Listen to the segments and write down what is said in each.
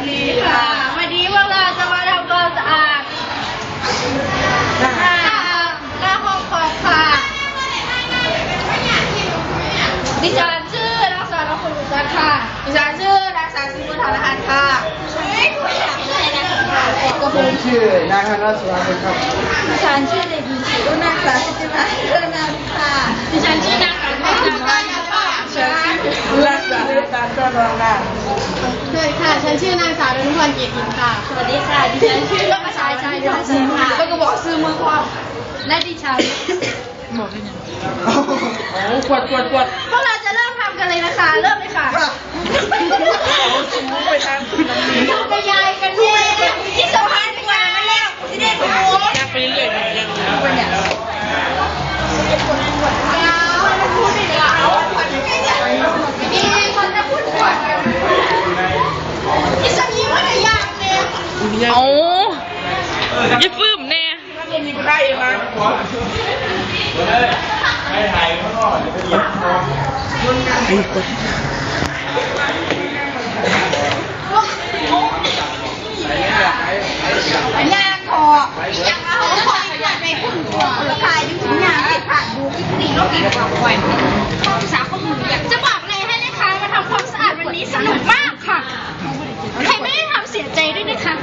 วัสดีค่ะ วันนี้พวกเราจะมาทำความสะอาดหน้าหน้าห้องคอมค่ะดิฉันชื่อนางสาวนพลุจันทร์ค่ะ ดิฉันชื่อนางสาวสิมุทารหันต์ค่ะกระผมชื่อนายธนสุวรรณครับ ดิฉันชื่อเด็กหญิงจิรุณาสาสิจิมาเรื่องนามค่ะ ดิฉันชื่อนางสาวเพชรดาค่ะเชิญรักษาการต้อนรับงานส วัสดีค่ะ ฉันชื่อนางสาวดนุพรเกียรติกินค่ะ สวัสดีค่ะ ดิฉันชื่อประชาชัยยอดเชนค่ะก็บอกซื้อมือความและดิฉันโอ้กวดกวดกวดพวกเราจะเริ่มทำกันเลยนะคะ เริ่มเลยค่ะ ไปทาง ทำกระยายกันที่ที่สะพานดีกว่ามาแล้วที่ได้ถูก ยังไปเรื่อยๆยัง พูดไม่ได้มีคนจะพูดก่อนที่สมีมันยากเลย เอาอย่าฟื้มแน่ ถ้ามีก็ได้เองนะยากคออยากเอาขออยากไปพุ่นตัวราคาอยู่ถึงยางติดผ่านดูอีกสี่รถอีกความไวข้อสาข้อมืออยากจะบอกเลยให้นะคะมาทำความสะอาดวันนี้สนุกมากค่ะ ใครไม่ได้ทำเสียใจด้วยนะคะ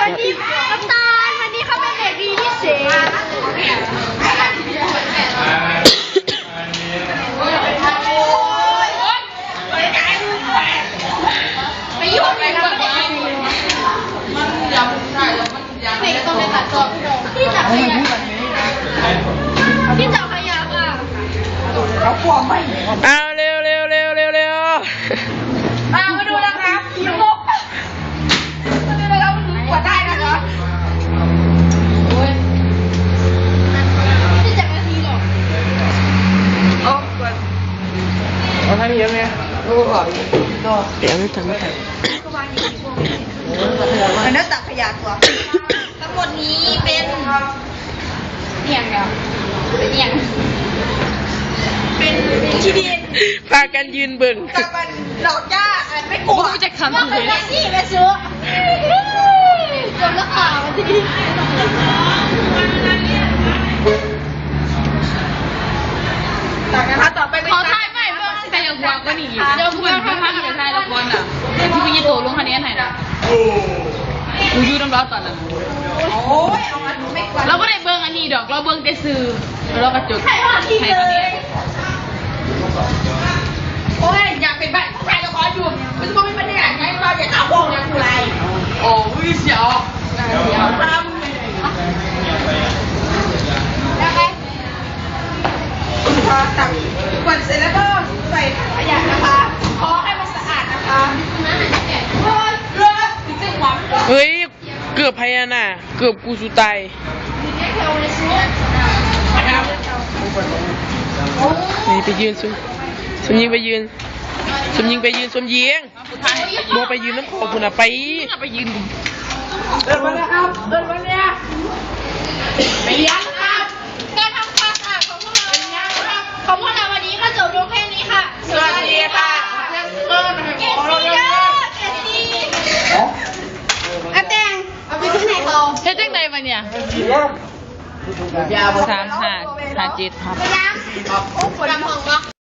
วันนี้น้ำตาลวันนี้เขาเป็นเด็กดีที่เสียไปยุ่งอะไรกับเด็กดีเด็กต้องไปตัดตัวพี่จับขยะพี่จับขยะค่ะเขากลัวไม่ เอาท่านี้ยังไงโอ้ก่อนต่อเดี๋ยวไม่ทันไม่ทันมันน่าตักขยะตัวทั้งหมดนี้เป็นเนียงแล้วเป็นเนียงเป็นที่ดินพากันยืนเบิ่งกับมันดอกหญ้าอันไม่กลัวกูจะขำว่าเป็นหน้าที่แม่ซื้อ เดี๋ยวที่ไปยีโตลงคะแนนให้นะกูอยู่น้ำร้อนตอนนั้นโอ้ยเอามาไม่กลัวเราก็ได้เบิ้งอันนี้ดอก เราเบิ้งแต่ซื้อแล้วเราก็จดใครว่าทีให้เลคะแนยน โอ้ยอยากเป็นแบบผู้ชายละครอยู่มันจะบอกเป็นบรรยากาศไงเราอยากเอาวงอยากกูไร โอ้ยเสียว ทำได้ไหมพอตักกวดเสร็จแล้วก็ใส่ถังขยะนะคะ ขอให้มันสะอาดนะคะเฮ้ยเลิศจริงๆหวาน เฮ้ย เกือบพยาน่ะเกือบกูสุดตายนี่ไปยืนซุมซุมยิงไปยืนซุมยิงไปยืนซุมยิงบัวไปยืนน้ำขอคุณอะไปไปยืนเดินมาแล้วครับเดินมาเนี่ยไปเลี้ยงครับการทำความสะอาดของพวกเรานะครับของพวกเราวันนี้ก็จบลงแค่นี้ค่ะ สวัสดีค่ะเดินมา เก็บซีเยอะเก็บซีอาแตงเอาไปที่ไหนต่อ เฮ็ด จังไดมาเนี่ยยาวสามห้าห้าเจ็ดครับไปยังโอ้ปวดลำหองเนาะ